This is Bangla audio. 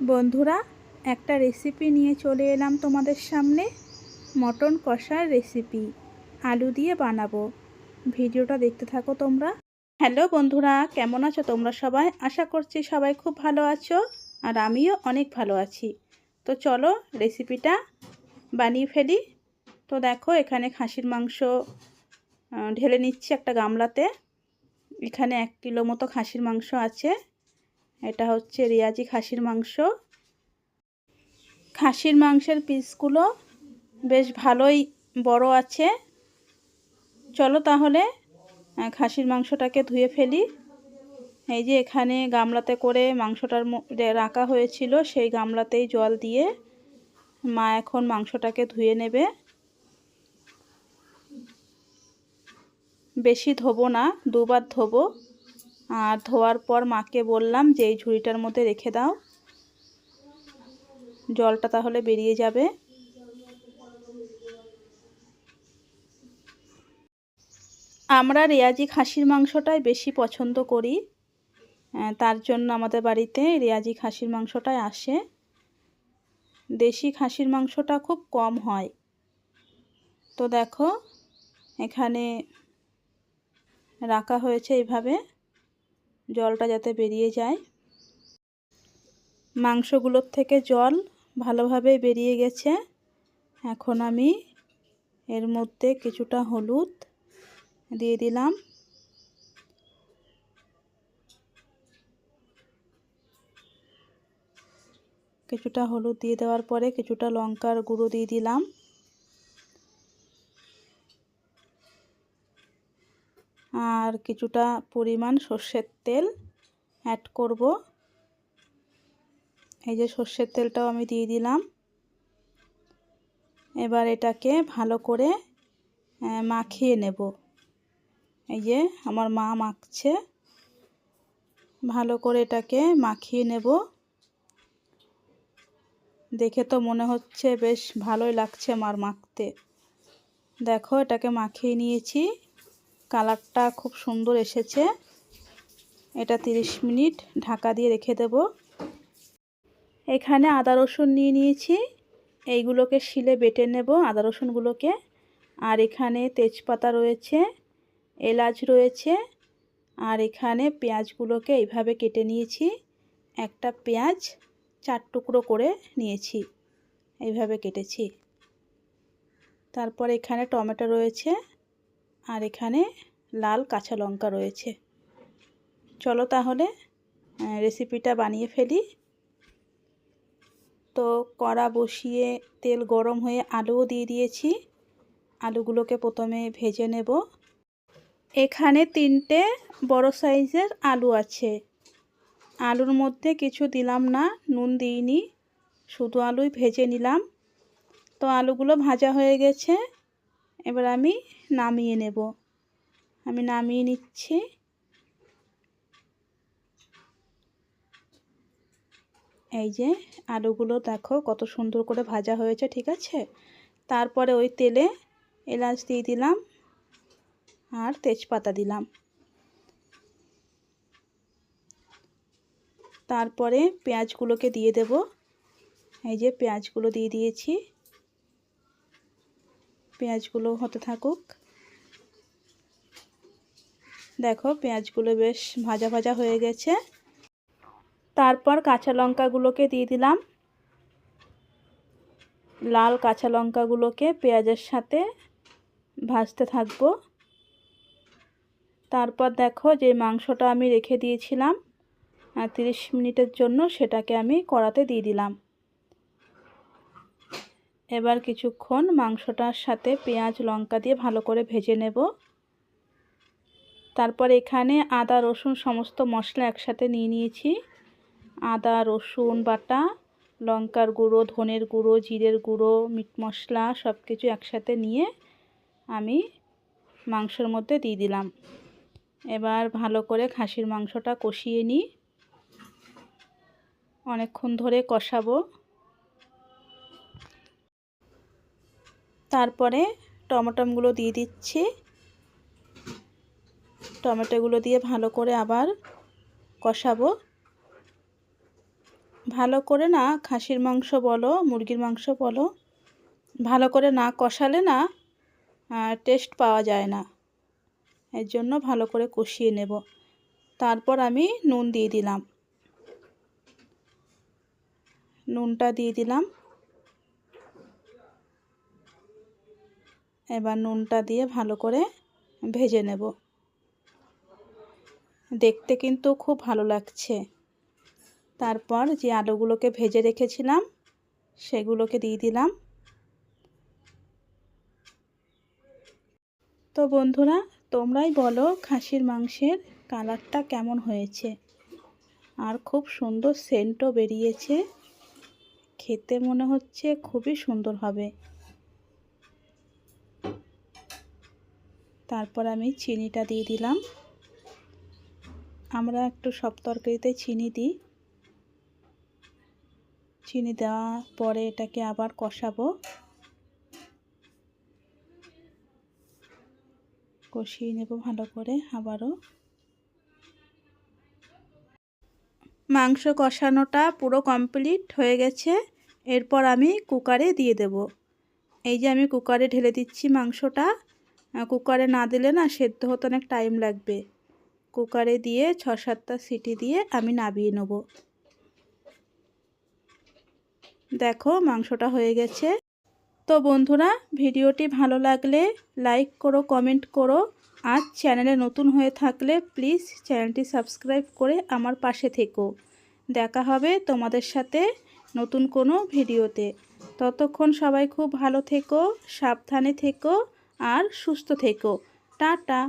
বন্ধুরা, একটা রেসিপি নিয়ে চলে এলাম তোমাদের সামনে। মটন কষার রেসিপি আলু দিয়ে বানাবো। ভিডিওটা দেখতে থাকো তোমরা। হ্যালো বন্ধুরা, কেমন আছো তোমরা সবাই? আশা করছি সবাই খুব ভালো আছো, আর আমিও অনেক ভালো আছি। তো চলো রেসিপিটা বানিয়ে ফেলি। তো দেখো, এখানে খাসির মাংস ঢেলে নিচ্ছি একটা গামলাতে। এখানে এক কিলো মতো খাসির মাংস আছে। এটা হচ্ছে রিয়াজি খাসির মাংস। খাসির মাংসের পিসগুলো বেশ ভালোই বড় আছে। চলো তাহলে খাসির মাংসটাকে ধুয়ে ফেলি। এই যে এখানে গামলাতে করে মাংসটার রাখা হয়েছিল সেই গামলাতেই জল দিয়ে মা এখন মাংসটাকে ধুয়ে নেবে। বেশি ধোবো না, দুবার ধোবো। আর ধোয়ার পর মাকে বললাম যে, এই ঝুড়িটার মধ্যে রেখে দাও। জলটা তাহলে বেরিয়ে যাবে। আমরা রেয়াজি খাসির মাংসটাই বেশি পছন্দ করি। তার জন্য আমাদের বাড়িতে রেয়াজি খাসির মাংসটাই আসে। দেশি খাসির মাংসটা খুব কম হয়। তো দেখো, এখানে রাখা হয়েছে এইভাবে। জলটা যাতে বেরিয়ে যায়। মাংসগুলোর থেকে জল ভালোভাবে বেরিয়ে গেছে। এখন আমি এর মধ্যে কিছুটা হলুদ দিয়ে দিলাম। কিছুটা হলুদ দিয়ে দেওয়ার পরে কিছুটা লঙ্কার গুঁড়ো দিয়ে দিলাম। আর কিছুটা পরিমাণ সর্ষের তেল অ্যাড করব। এই যে সর্ষের তেলটাও আমি দিয়ে দিলাম। এবার এটাকে ভালো করে মাখিয়ে নেব। এই যে আমার মা মাখছে। ভালো করে এটাকে মাখিয়ে নেব। দেখে তো মনে হচ্ছে বেশ ভালোই লাগছে আমার মাখতে। দেখো এটাকে মাখিয়ে নিয়েছি। কালারটা খুব সুন্দর এসেছে। এটা 30 মিনিট ঢাকা দিয়ে রেখে দেব। এখানে আদা রসুন নিয়ে নিয়েছি। এইগুলোকে শিলে বেটে নেব আদা রসুনগুলোকে। আর এখানে তেজপাতা রয়েছে, এলাচ রয়েছে, আর এখানে পেঁয়াজগুলোকে এইভাবে কেটে নিয়েছি। একটা পেঁয়াজ চার টুকরো করে নিয়েছি, এইভাবে কেটেছি। তারপর এখানে টমেটো রয়েছে আর এখানে লাল কাঁচা লঙ্কা রয়েছে। চলো তাহলে রেসিপিটা বানিয়ে ফেলি। তো কড়া বসিয়ে তেল গরম হয়ে আলুও দিয়ে দিয়েছি। আলুগুলোকে প্রথমে ভেজে নেব। এখানে তিনটে বড় সাইজের আলু আছে। আলুর মধ্যে কিছু দিলাম না, নুন দিইনি, শুধু আলুই ভেজে নিলাম। তো আলুগুলো ভাজা হয়ে গেছে। এবার আমি নামিয়ে নেব। আমি নামিয়ে নিচ্ছি। এই যে আলুগুলো দেখো কত সুন্দর করে ভাজা হয়েছে, ঠিক আছে? তারপরে ওই তেলে এলাচ দিয়ে দিলাম আর তেজপাতা দিলাম। তারপরে পেঁয়াজগুলোকে দিয়ে দেব। এই যে পেঁয়াজগুলো দিয়ে দিয়েছি। পেঁয়াজগুলো হতে থাকুক। দেখো, পেঁয়াজগুলো বেশ ভাজা ভাজা হয়ে গেছে। তারপর কাঁচা লঙ্কাগুলোকে দিয়ে দিলাম। লাল কাঁচা লঙ্কাগুলোকে পেঁয়াজের সাথে ভাজতে থাকব। তারপর দেখো, যে মাংসটা আমি রেখে দিয়েছিলাম তিরিশ মিনিটের জন্য সেটাকে আমি কড়াতে দিয়ে দিলাম। এবার কিছুক্ষণ মাংসটার সাথে পেঁয়াজ, লঙ্কা দিয়ে ভালো করে ভেজে নেব। তারপর এখানে আদা, রসুন সমস্ত মশলা একসাথে নিয়ে নিয়েছি। আদা, রসুন বাটা, লঙ্কার গুঁড়ো, ধনের গুঁড়ো, জিরের গুঁড়ো, মিট মশলা সব কিছু একসাথে নিয়ে আমি মাংসের মধ্যে দিয়ে দিলাম। এবার ভালো করে খাসির মাংসটা কষিয়ে নিই। অনেকক্ষণ ধরে কষাবো। তারপরে টমেটোগুলো দিয়ে দিচ্ছি। টমেটোগুলো দিয়ে ভালো করে আবার কষাবো। ভালো করে না খাসির মাংস বলো, মুরগির মাংস বলো, ভালো করে না কষালে না টেস্ট পাওয়া যায় না। এর জন্য ভালো করে কষিয়ে নেব। তারপর আমি নুন দিয়ে দিলাম। নুনটা দিয়ে দিলাম। এবার নুনটা দিয়ে ভালো করে ভেজে নেব। দেখতে কিন্তু খুব ভালো লাগছে। তারপর যে আলুগুলোকে ভেজে রেখেছিলাম, সেগুলোকে দিয়ে দিলাম। তো বন্ধুরা, তোমরাই বলো খাসির মাংসের কালারটা কেমন হয়েছে? আর খুব সুন্দর সেন্টও বেরিয়েছে। খেতে মনে হচ্ছে খুবই সুন্দর হবে। তারপর আমি চিনিটা দিয়ে দিলাম। আমরা একটু সব তরকারিতে চিনি দিই। চিনি দেওয়া পরে এটাকে আবার কষাবো। কষিয়ে নেব ভালো করে আবারও। মাংস কষানোটা পুরো কমপ্লিট হয়ে গেছে। এরপর আমি কুকারে দিয়ে দেব। এই যে আমি কুকারে ঢেলে দিচ্ছি মাংসটা। কুকারে না দিলে না সেদ্ধ হতে অনেক টাইম লাগবে। কুকারে দিয়ে ছ সাতটা সিটি দিয়ে আমি নাবিয়ে নেব। দেখো মাংসটা হয়ে গেছে। তো বন্ধুরা, ভিডিওটি ভালো লাগলে লাইক করো কমেন্ট করো। আর চ্যানেলে নতুন হয়ে থাকলে প্লিজ চ্যানেলটি সাবস্ক্রাইব করে আমার পাশে থেকো। দেখা হবে তোমাদের সাথে নতুন কোনো ভিডিওতে। ততক্ষণ সবাই খুব ভালো থেকো, সাবধানে থেকো। আর সুস্থ থেকো। টাটা।